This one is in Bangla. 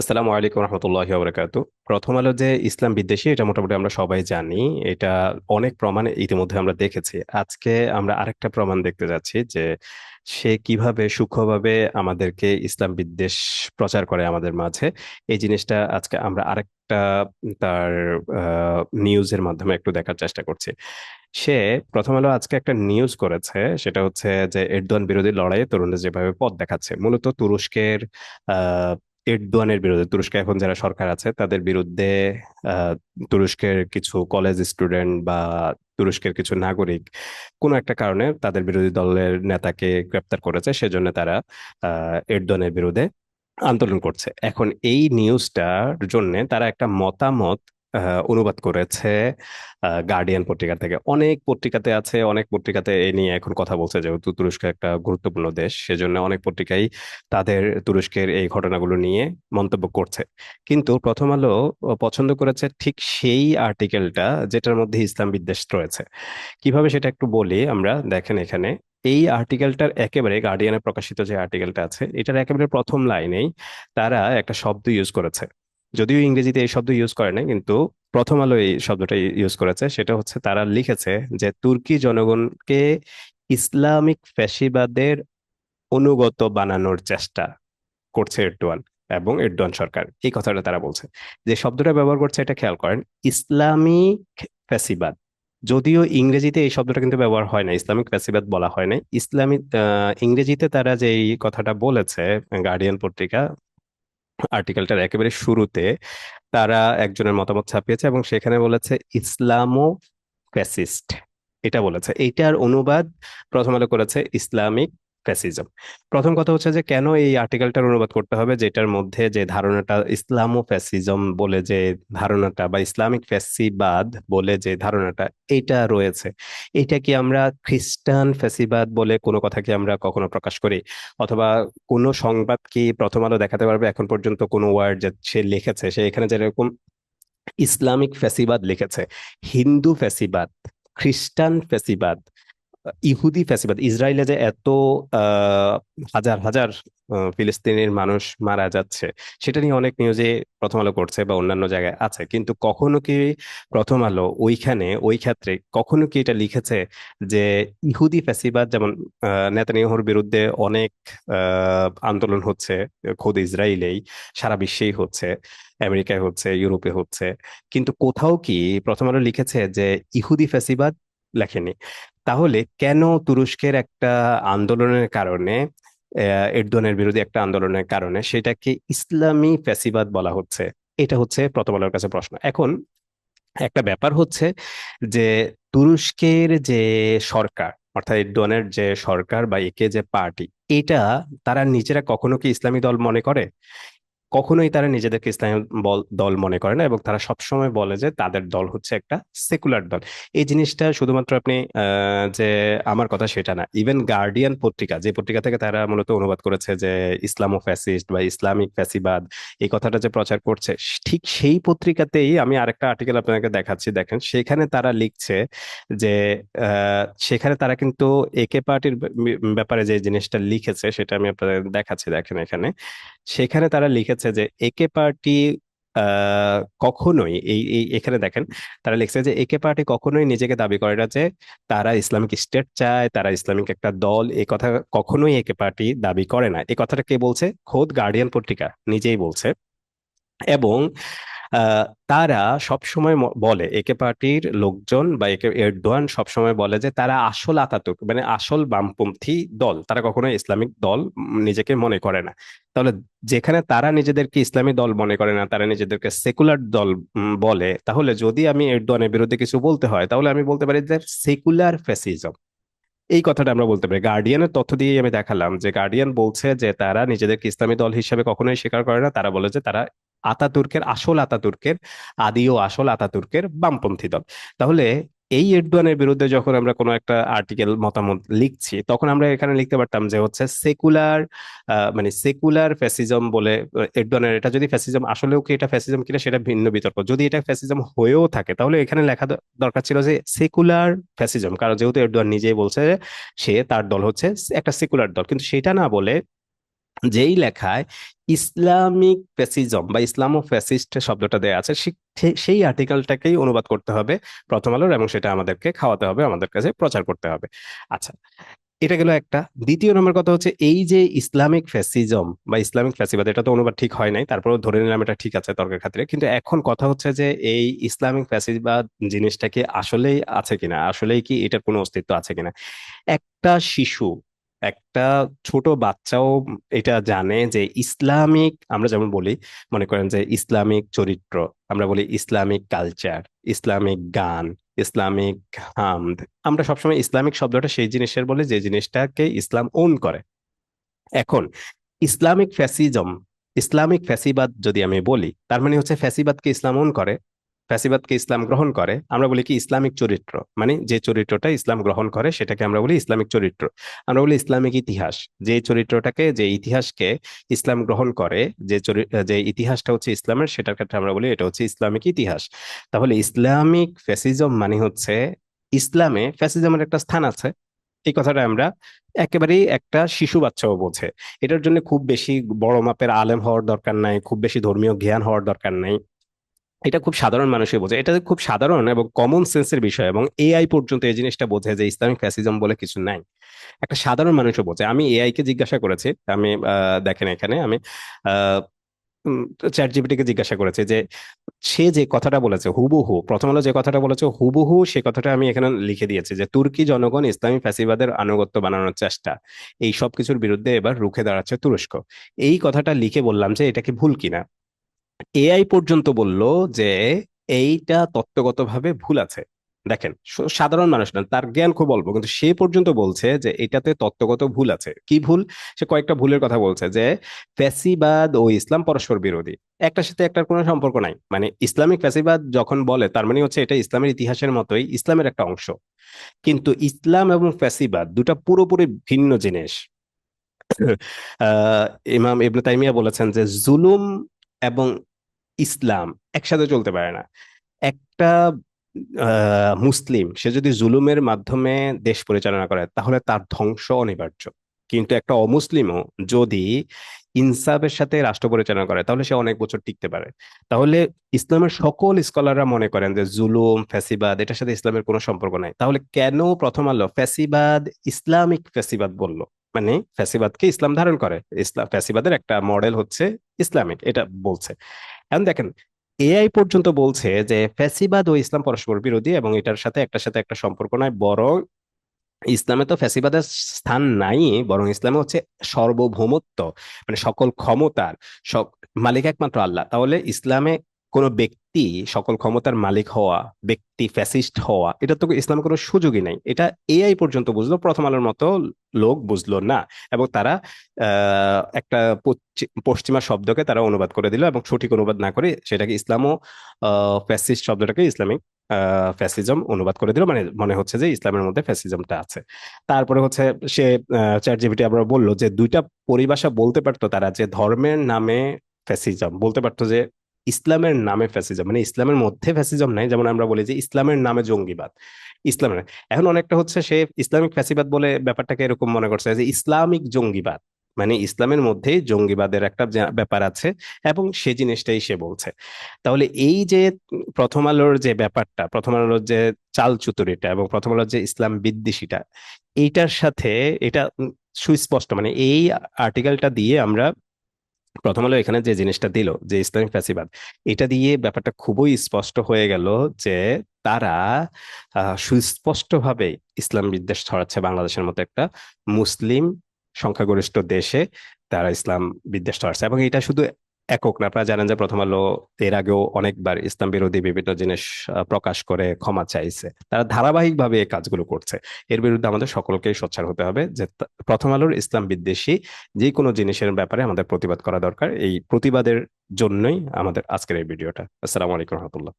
আসসালামু আলাইকুম রহমতুল্লাহি ওবরাকাতু। প্রথম আলো যে ইসলাম বিদ্বেষী, এটা মোটামুটি আমরা সবাই জানি। এটা অনেক প্রমাণ ইতিমধ্যে আমরা দেখেছি। আজকে আমরা আরেকটা প্রমাণ দেখতে যাচ্ছি যে সে কীভাবে সূক্ষ্মভাবে আমাদেরকে ইসলাম বিদ্বেষ প্রচার করে আমাদের মাঝে। এই জিনিসটা আজকে আমরা আরেকটা তার নিউজের মাধ্যমে একটু দেখার চেষ্টা করছি। সে প্রথম আলো আজকে একটা নিউজ করেছে, সেটা হচ্ছে যে এরদোয়ান বিরোধী লড়াইয়ে তরুণরা যেভাবে পথ দেখাচ্ছে, মূলত তুরস্কের এরদোয়ানের বিরুদ্ধে, তুরস্কে এখন যারা সরকার আছে, তাদের বিরুদ্ধে তুরস্কের কিছু কলেজ স্টুডেন্ট বা তুরস্কের কিছু নাগরিক কোনো একটা কারণে তাদের বিরোধী দলের নেতাকে গ্রেপ্তার করেছে, সেজন্য তারা, আহ এরদোয়ানের বিরুদ্ধে আন্দোলন করছে। এখন এই নিউজটার জন্য তারা একটা মতামত অনুবাদ করেছে গার্ডিয়ান পত্রিকা থেকে। অনেক পত্রিকাতে আছে, অনেক পত্রিকাতে এ নিয়ে এখন কথা বলছে যেহেতু তুরস্ক একটা গুরুত্বপূর্ণ দেশ, সেজন্য অনেক পত্রিকাই তাদের তুরস্কের এই ঘটনাগুলো নিয়ে মন্তব্য করছে। কিন্তু প্রথম আলো পছন্দ করেছে ঠিক সেই আর্টিকেলটা যেটার মধ্যে ইসলাম বিদ্বেষ রয়েছে। কীভাবে সেটা একটু বলি আমরা, দেখেন এখানে। এই আর্টিকেলটার একেবারে গার্ডিয়ানে প্রকাশিত যে আর্টিকেলটা আছে, এটার একেবারে প্রথম লাইনেই তারা একটা শব্দ ইউজ করেছে। যদিও ইংরেজিতে এই শব্দ ইউজ করে না কিন্তু প্রথম আলো এই শব্দটা ইউজ করেছে, সেটা হচ্ছে তারা লিখেছে যে তুর্কি জনগণকে ইসলামিক ফ্যাসিবাদের অনুগত বানানোর চেষ্টা করছে এরদোয়ান এবং এরদোয়ান সরকার। এই কথাটা তারা বলছে। যে শব্দটা ব্যবহার করছে, এটা খেয়াল করেন, ইসলামিক ফ্যাসিবাদ। যদিও ইংরেজিতে এই শব্দটা কিন্তু ব্যবহার হয় না ইসলামিক ফ্যাসিবাদ বলা হয় না ইসলামিক ইংরেজিতে তারা যে এই কথাটা বলেছে, গার্ডিয়ান পত্রিকা আর্টিকেলটার একেবারে শুরুতে তারা একজনের মতামত ছাপিয়েছে এবং সেখানে বলেছে ইসলামো ফ্যাসিস্ট এটা বলেছে। এইটার অনুবাদ প্রথম আলো করেছে ইসলামিক ফ্যাসিজম। প্রথম কথা হচ্ছে যে, কেন এই আর্টিকেলটার অনুবাদ করতে হবে যেটার মধ্যে যে ধারণাটা ইসলামো ফ্যাসিজম বলে যে ধারণাটা বা ইসলামিক ফ্যাসিবাদ বলে যে ধারণাটা এটা রয়েছে। এটা কি আমরা খ্রিস্টান ফ্যাসিবাদ বলে কোনো কথা কি আমরা কখনো প্রকাশ করি? অথবা কোনো সংবাদ কি প্রথম আলো দেখাতে পারবে? এখন পর্যন্ত কোনো ওয়ার্ড যে সে লিখেছে, সে এখানে যেরকম ইসলামিক ফ্যাসিবাদ লিখেছে, হিন্দু ফ্যাসিবাদ, খ্রিস্টান ফ্যাসিবাদ ইহুদি ফ্যাসিবাদ, ইসরায়েলে যে এত হাজার হাজার ফিলিস্তিনের মানুষ মারা যাচ্ছে, সেটা নিয়ে অনেক নিউজে প্রথম আলো করছে বা অন্যান্য জায়গায় আছে। কিন্তু কখনো কি প্রথম আলো ওইখানে, ওই ক্ষেত্রে কখনো কি এটা লিখেছে যে ইহুদি ফ্যাসিবাদ, যেমন নেতানিয়াহুর বিরুদ্ধে অনেক আন্দোলন হচ্ছে, খোদ ইসরায়েলেই, সারা বিশ্বেই হচ্ছে, আমেরিকায় হচ্ছে, ইউরোপে হচ্ছে, কিন্তু কোথাও কি প্রথম আলো লিখেছে যে ইহুদি ফ্যাসিবাদ লেখেনি? তাহলে কেন তুরস্কের একটা আন্দোলনের কারণে আহ, এরদোয়ানের বিরোধী একটা আন্দোলনের কারণে সেটাকে ইসলামী ফ্যাসিবাদ বলা হচ্ছে? এটা হচ্ছে প্রথম আলোর কাছে প্রশ্ন। এখন একটা ব্যাপার হচ্ছে যে তুরস্কের যে সরকার অর্থাৎ এরদোয়ানের যে সরকার বা একে যে পার্টি এটা তারা নিজেরা কখনো কি ইসলামী দল মনে করে? কখনোই তারা নিজেদেরকে ইসলামী দল মনে করে না এবং তারা সবসময় বলে যে তাদের দল হচ্ছে একটা সেকুলার দল। এই জিনিসটা শুধুমাত্র আপনি যে আমার কথা সেটা না ইভেন গার্ডিয়ান পত্রিকা, যে পত্রিকা থেকে তারা মূলত অনুবাদ করেছে যে ইসলামো ফ্যাসিস্ট বা ইসলামিক ফ্যাসিবাদ, এই কথাটা যে প্রচার করছে, ঠিক সেই পত্রিকাতেই আমি আরেকটা আর্টিকেল আপনাকে দেখাচ্ছি, দেখেন, সেখানে তারা লিখছে যে সেখানে তারা কিন্তু একে পার্টির ব্যাপারে যে জিনিসটা লিখেছে সেটা আমি আপনাদের দেখাচ্ছি, দেখেন এখানে। সেখানে তারা লিখেছে যে একে পার্টি কখনোই এই, এখানে দেখেন, তারা লিখছে যে একে পার্টি কখনোই নিজেকে দাবি করে না যে তারা ইসলামিক স্টেট চায়, তারা ইসলামিক একটা দল, এ কথা কখনোই একে পার্টি দাবি করে না। এ কথাটা কে বলছে? খোদ গার্ডিয়ান পত্রিকা নিজেই বলছে। এবং তারা সবসময় বলে, একে পার্টির লোকজন বা একে, এরদোয়ান সবসময় বলে যে তারা আসল আতাতুর্ক মানে আসল বামপন্থী দল। তারা কখনো ইসলামিক দল নিজেকে মনে করে না। তাহলে যেখানে তারা নিজেদেরকে ইসলামী দল মনে করে না, তারা নিজেদেরকে সেকুলার দল বলে, তাহলে যদি আমি এরদোয়ানের বিরুদ্ধে কিছু বলতে হয়, তাহলে আমি বলতে পারি যে সেকুলার ফ্যাসিজম। এই কথাটা আমরা বলতে পারি। গার্ডিয়ানের তথ্য দিয়ে আমি দেখালাম যে গার্ডিয়ান বলছে যে তারা নিজেদেরকে ইসলামী দল হিসেবে কখনোই স্বীকার করে না। তারা বলে যে তারা আতাতুর্কের আসল আতাতুর্কের, আদি ও আসল আতাতুর্কের বামপন্থী দল। তাহলে এই এরদোয়ানের বিরুদ্ধে যখন আমরা কোনো একটা আর্টিকেল মতামত লিখছি, তখন আমরা এখানে লিখতে পারতাম যে হচ্ছে সেকুলার মানে সেকুলার ফ্যাসিজম বলে এরদোয়ানের এটা যদি ফ্যাসিজম আসলেও কি এটা ফ্যাসিজম কিনা সেটা ভিন্ন বিতর্ক। যদি এটা ফ্যাসিজম হয়েও থাকে, তাহলে এখানে লেখা দরকার ছিল যে সেকুলার ফ্যাসিজম কারণ যেহেতু এরদোয়ান নিজেই বলছে সে তার দল হচ্ছে একটা সেকুলার দল। কিন্তু সেটা না বলে যেই লেখায় ইসলামিক ফ্যাসিজম বা ইসলামো ফ্যাসিস্ট শব্দটা দেয়া আছে সেই আর্টিকেলটাকেই অনুবাদ করতে হবে প্রথম আলোর এবং সেটা আমাদেরকে খাওয়াতে হবে, আমাদের কাছে প্রচার করতে হবে। আচ্ছা এটা গেল একটা। দ্বিতীয় নম্বর কথা হচ্ছে এই যে ইসলামিক ফ্যাসিজম বা ইসলামিক ফ্যাসিবাদ, এটা তো অনুবাদ ঠিক হয় নাই, তারপরেও ধরে নিলাম এটা ঠিক আছে তর্কের খাতিরে, কিন্তু এখন কথা হচ্ছে যে এই ইসলামিক ফ্যাসিবাদ জিনিসটা কি আসলেই আছে কিনা, আসলেই কি এটার কোনো অস্তিত্ব আছে কিনা? একটা শিশু একটা ছোট বাচ্চাও এটা জানে যে ইসলামিক, আমরা যেমন বলি, মনে করেন যে ইসলামিক চরিত্র, আমরা বলি ইসলামিক কালচার, ইসলামিক গান, ইসলামিক হামদ। আমরা সবসময় ইসলামিক শব্দটা সেই জিনিসের বলে যে জিনিসটাকে ইসলাম ওন করে। এখন, ইসলামিক ফ্যাসিজম, ইসলামিক ফ্যাসিবাদ যদি আমি বলি, তার মানে হচ্ছে ফ্যাসিবাদকে ইসলাম ওন করে। ফ্যাসিবাদকে ইসলাম গ্রহণ করে, আমরা বলি কি ইসলামিক চরিত্র। মানে যে চরিত্রটা ইসলাম গ্রহণ করে, সেটাকে আমরা বলি ইসলামিক চরিত্র। আমরা বলি ইসলামিক ইতিহাস। যে চরিত্রটাকে, যে ইতিহাসকে ইসলাম গ্রহণ করে, যে যে ইতিহাসটা হচ্ছে ইসলামের, সেটার ক্ষেত্রে আমরা বলি এটা হচ্ছে ইসলামিক ইতিহাস। তাহলে ইসলামিক ফ্যাসিজম মানে হচ্ছে ইসলামে ফ্যাসিজমের একটা স্থান আছে। এই কথাটা আমরা একেবারেই একটা শিশু বাচ্চাও বোঝে। এটার জন্য খুব বেশি বড় মাপের আলেম হওয়ার দরকার নাই, খুব বেশি ধর্মীয় জ্ঞান হওয়ার দরকার নাই। এটা খুব সাধারণ মানুষই বোঝে। এটা খুব সাধারণ এবং কমন সেন্সের বিষয় এবং এআই পর্যন্ত এই জিনিসটা বোঝে যে ইসলামিক ফ্যাসিজম বলে কিছু নাই। একটা সাধারণ মানুষও বোঝে। আমি এআই কে জিজ্ঞাসা করেছি, আমি দেখেন এখানে আমি চ্যাট জিপিটিকে জিজ্ঞাসা করেছে যে সে যে কথাটা বলেছে, হুবহু, প্রথম আলো যে কথাটা বলেছে, হুবহু সে কথাটা আমি এখানে লিখে দিয়েছি যে তুর্কি জনগণ ইসলামী ফ্যাসিবাদের আনুগত্য বানানোর চেষ্টা, এই সব কিছুর বিরুদ্ধে এবার রুখে দাঁড়াচ্ছে তুরস্ক। এই কথাটা লিখে বললাম যে এটা কি ভুল কিনা? এআই পর্যন্ত বলল যে এইটা তত্ত্বগতভাবে ভুল আছে। দেখেন সাধারণ মানুষ না, তার জ্ঞান খুব অল্প, কিন্তু সে পর্যন্ত বলছে যে এটাতে তত্ত্বগত ভুল আছে। কি ভুল? সে কয়েকটা ভুলের কথা বলছে যে ফ্যাসিবাদ ও ইসলাম পরস্পর বিরোধী। একটার সাথে একটার কোনো সম্পর্ক নাই। মানে ইসলামিক ফ্যাসিবাদ যখন বলে, তার মানে হচ্ছে এটা ইসলামের ইতিহাসের মতোই ইসলামের একটা অংশ। কিন্তু ইসলাম এবং ফ্যাসিবাদ দুটা পুরোপুরি ভিন্ন জিনিস। ইমাম ইবনে তাইমিয়া বলেছেন যে জুলুম এবং ইসলাম একসাথে চলতে পারে না। একটা মুসলিম, সে যদি জুলুমের মাধ্যমে দেশ পরিচালনা করে, তাহলে তার ধ্বংস অনিবার্য। কিন্তু একটা অমুসলিমও যদি ইনসাফের সাথে রাষ্ট্র পরিচালনা করে, তাহলে সে অনেক বছর টিকতে পারে। তাহলে ইসলামের সকল স্কলাররা মনে করেন যে জুলুম, ফ্যাসিবাদ, এটার সাথে ইসলামের কোনো সম্পর্ক নাই। তাহলে কেন প্রথম আলো ফ্যাসিবাদ, ইসলামিক ফ্যাসিবাদ বলল? মানে ফ্যাসিবাদকে ইসলাম ধারণ করে। ইসলাম, ফ্যাসিবাদের একটা মডেল হচ্ছে ইসলামিক, এটা বলছে। এখন দেখেন, এআই পর্যন্ত বলছে যে ফ্যাসিবাদ ও ইসলাম পরস্পর বিরোধী এবং এটার সাথে, একটার সাথে একটা সম্পর্ক নয় বরং ইসলামে তো ফ্যাসিবাদের স্থান নাই, বরং ইসলামে হচ্ছে সর্বভৌমত্ব মানে সকল ক্ষমতার, সব মালিক একমাত্র আল্লাহ। তাহলে ইসলামে কোনো ব্যক্তি সকল ক্ষমতার মালিক হওয়া, ব্যক্তি ফ্যাসিস্ট হওয়া, এটা তো ইসলামের কোনো সুযোগই নাই। এটা এআই পর্যন্ত বুঝলো, প্রথম আলোর মতো লোক বুঝলো না। এবং তারা একটা পশ্চিমা শব্দকে তারা অনুবাদ করে দিল এবং সঠিক অনুবাদ না করে সেটাকে ইসলামও ফ্যাসিস্ট শব্দটাকে ইসলামিক ফ্যাসিজম অনুবাদ করে দিল। মানে মনে হচ্ছে যে ইসলামের মধ্যে ফ্যাসিজমটা আছে। তারপরে হচ্ছে সে চ্যাট আবার বলল যে দুইটা পরিভাষা বলতে পারতো তারা যে ধর্মের নামে ফ্যাসিজম বলতে পারতো যে ইসলামের নামে ফ্যাসিজম মানে ইসলামের মধ্যে ফ্যাসিজম নাই, যেমন আমরা বলি যে ইসলামের নামে জঙ্গিবাদ। ইসলামের এখন অনেকটা হচ্ছে সে ইসলামিক ফ্যাসিবাদ বলে ব্যাপারটাকে এরকম মনে করছে যে ইসলামিক জঙ্গিবাদ মানে ইসলামের মধ্যেই জঙ্গিবাদের একটা ব্যাপার আছে এবং সে জিনিসটাই সে বলছে। তাহলে এই যে প্রথম আলোর যে ব্যাপারটা, প্রথম আলোর যে চালচুতুরিটা এবং প্রথম আলোর যে ইসলাম বিদ্বেষীটা, এইটার সাথে এটা সুস্পষ্ট মানে এই আর্টিকেলটা দিয়ে আমরা প্রথম আলো এখানে যে জিনিসটা দিল, যে ইসলামিক ফ্যাসিবাদ, এটা দিয়ে ব্যাপারটা খুবই স্পষ্ট হয়ে গেল যে তারা সুস্পষ্টভাবে ইসলাম বিদ্বেষ ছড়াচ্ছে বাংলাদেশের মতো একটা মুসলিম সংখ্যাগরিষ্ঠ দেশে, তারা ইসলাম বিদ্বেষ ছড়াচ্ছে। এবং এটা শুধু একক না, আপনারা জানেন যে প্রথম আলো এর আগেও অনেকবার ইসলাম বিরোধী বিভিন্ন জিনিস প্রকাশ করে ক্ষমা চাইছে। তারা ধারাবাহিকভাবে এই কাজগুলো করছে। এর বিরুদ্ধে আমাদের সকলকেই সোচ্চার হতে হবে যে প্রথম আলোর ইসলাম বিদ্বেষী যে কোনো জিনিসের ব্যাপারে আমাদের প্রতিবাদ করা দরকার। এই প্রতিবাদের জন্যই আমাদের আজকের এই ভিডিওটা। আসসালামু আলাইকুম রহমতুল্লাহ।